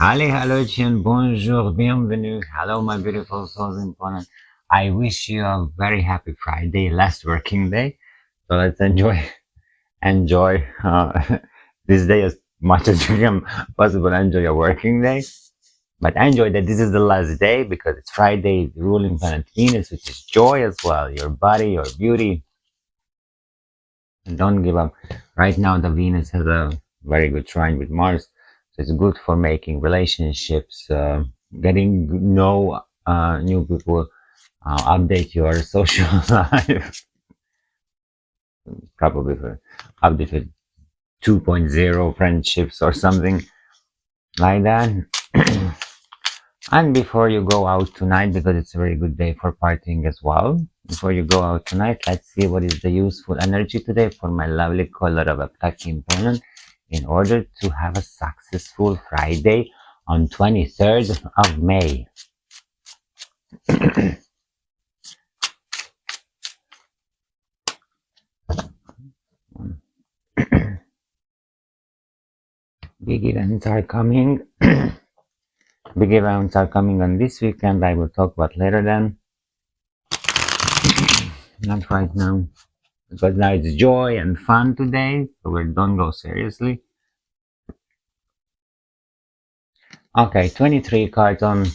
Allez, hello, Chin, bonjour, bienvenue. Hello, my beautiful souls in Poland. I wish you a very happy Friday, last working day. So let's enjoy, enjoy uh, this day as much as you can possible. Enjoy your working day, but enjoy that this is the last day because it's Friday, ruling planet Venus, which is joy as well. Your body, your beauty, and don't give up. Right now, the Venus has a very good trine with Mars, it's good for making relationships, uh, getting know uh, new people, uh, update your social life. Probably for update 2.0 friendships or something like that. and before you go out tonight, because it's a very good day for partying as well, before you go out tonight, let's see what is the useful energy today for my lovely color of a component in order to have a successful Friday on 23rd of May. Big events are coming. Big events are coming on this weekend. I will talk about later then. Not right now. Because now it's joy and fun today. So we don't go seriously. Okay, 23 cards on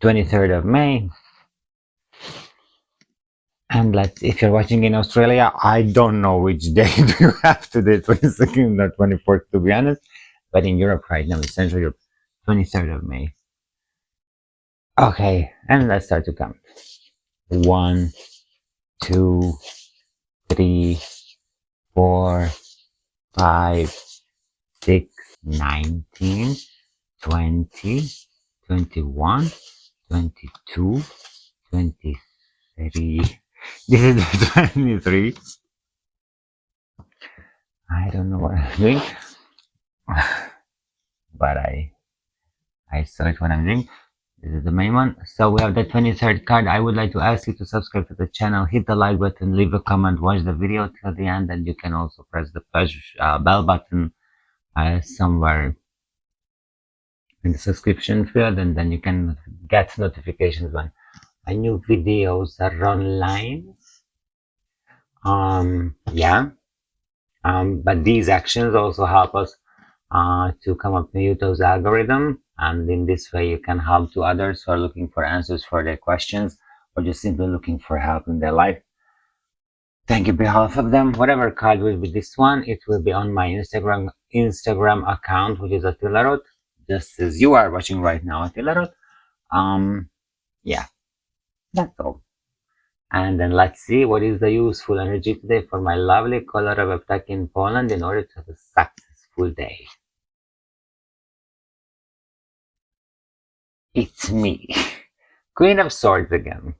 23rd of May. And let's, if you're watching in Australia, I don't know which day do you have today, 22nd or 24th, to be honest. But in Europe right now, in Central Europe, 23rd of May. Okay, and let's start to count. One, two, three, four, five, six, nineteen, twenty, twenty-one, twenty-two, twenty-three. This is the 23. I don't know what I'm doing, but I I saw it when I'm doing. This is the main one. So we have the 23rd card. I would like to ask you to subscribe to the channel, hit the like button, leave a comment, watch the video till the end, and you can also press the uh, bell button uh, somewhere in the subscription field, and then you can get notifications when my new videos are online. Um, yeah. Um, but these actions also help us uh, to come up with YouTube's algorithm and in this way you can help to others who are looking for answers for their questions or just simply looking for help in their life. Thank you behalf of them. Whatever card will be this one it will be on my instagram instagram account which is Attilarot, just as you are watching right now Attilarot. um yeah. That's all and then let's see what is the useful energy today for my lovely color of attack in poland in order to have a successful day It's me, Queen of Swords again.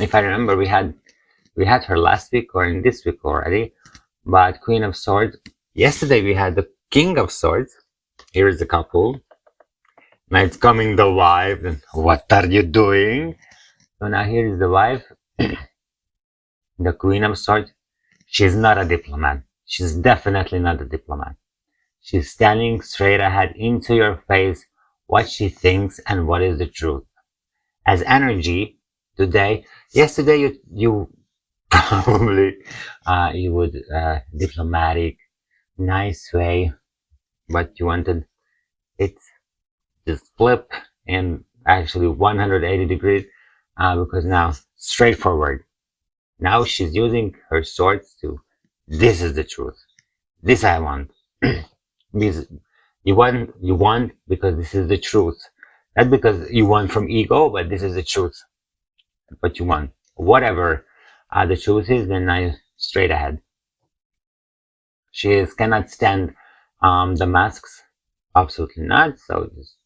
if I remember, we had we had her last week or in this week already, but Queen of Swords. Yesterday we had the King of Swords. Here is the couple. Now it's coming the wife. And what are you doing? So now here is the wife, the Queen of Swords. She's not a diplomat. She's definitely not a diplomat. She's standing straight ahead into your face what she thinks and what is the truth. As energy today, yesterday you, you probably, uh, you would, uh, diplomatic, nice way, but you wanted it just flip and actually 180 degrees, uh, because now straightforward. Now she's using her swords to, this is the truth. This I want. this, you want, you want because this is the truth. Not because you want from ego, but this is the truth. What you want. Whatever uh, the truth is, then I straight ahead. She is, cannot stand um, the masks. Absolutely not. So just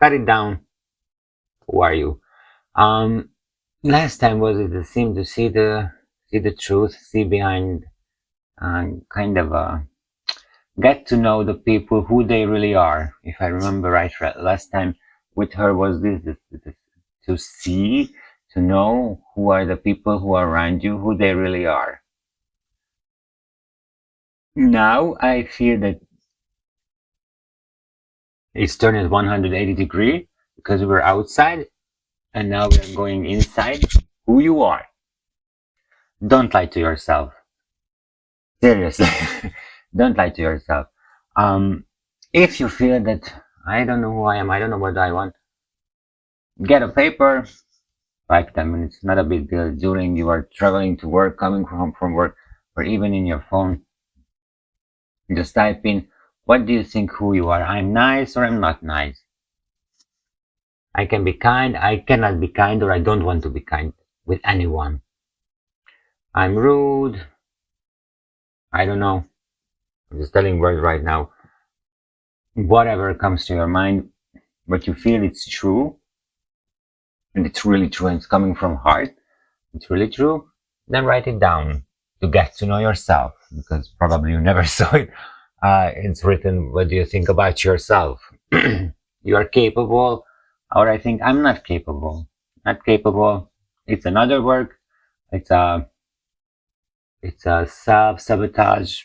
cut it down. Who are you? Um, last time was it the same to see the see the truth, see behind uh, kind of a get to know the people who they really are. If I remember right, last time with her was this, this, this, to see, to know who are the people who are around you, who they really are. Now I feel that it's turned at 180 degree because we were outside and now we're going inside who you are. Don't lie to yourself. Seriously, don't lie to yourself. Um, if you feel that I don't know who I am, I don't know what I want, get a paper, them, and it's not a big deal. During you are traveling to work, coming home from work, or even in your phone, just type in what do you think who you are? I'm nice or I'm not nice. I can be kind, I cannot be kind, or I don't want to be kind with anyone. I'm rude. I don't know. I'm just telling words right now. Whatever comes to your mind, but you feel it's true, and it's really true, and it's coming from heart, it's really true, then write it down to get to know yourself, because probably you never saw it uh, it's written, what do you think about yourself? you are capable, or I think I'm not capable. Not capable. It's another work. It's a, it's a self-sabotage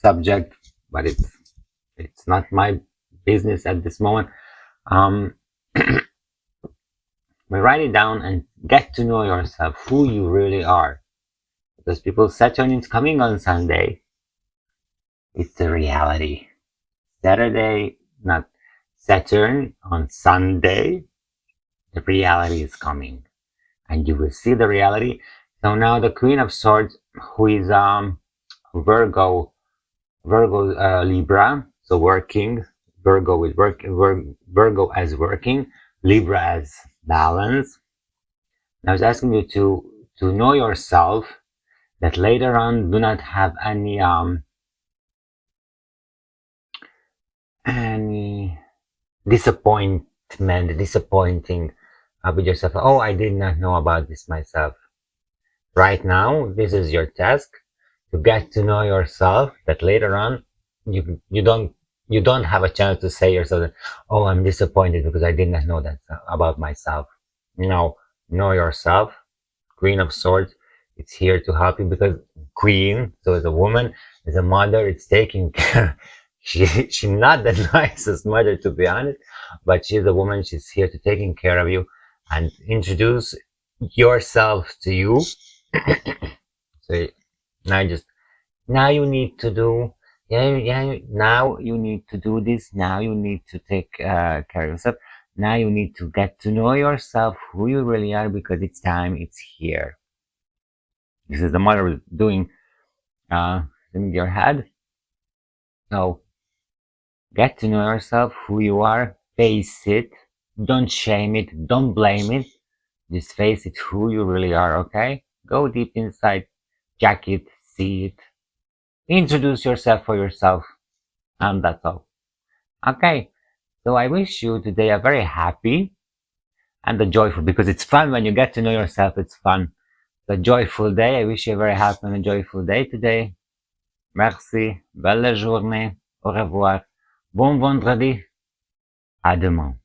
subject, but it's, it's not my business at this moment. Um, we write it down and get to know yourself, who you really are. Because people, Saturn is coming on Sunday it's the reality. Saturday, not Saturn, on Sunday, the reality is coming. And you will see the reality. So now the Queen of Swords, who is um Virgo, Virgo uh, Libra, so working, Virgo with work, Virgo as working, Libra as balance. I was asking you to to know yourself, that later on do not have any um any disappointment, disappointing uh, with yourself. Oh, I did not know about this myself. Right now, this is your task to get to know yourself. That later on, you you don't you don't have a chance to say yourself, that, "Oh, I'm disappointed because I did not know that about myself." You know, know yourself. Queen of Swords, it's here to help you because Queen, so as a woman, as a mother, it's taking care she she's not the nicest mother to be honest but she's a woman she's here to taking care of you and introduce yourself to you so now just now you need to do yeah yeah now you need to do this. Now you need to take uh, care of yourself now you need to get to know yourself who you really are because it's time it's here. This is the mother doing uh in your head. So Get to know yourself, who you are, face it, don't shame it, don't blame it, just face it who you really are, okay? Go deep inside, it, see it, introduce yourself for yourself, and that's all. Okay, so I wish you today a very happy and a joyful, because it's fun when you get to know yourself, it's fun. a joyful day. I wish you a very happy and a joyful day today. Merci. Belle journée. Au revoir. Bon vendredi. À demain.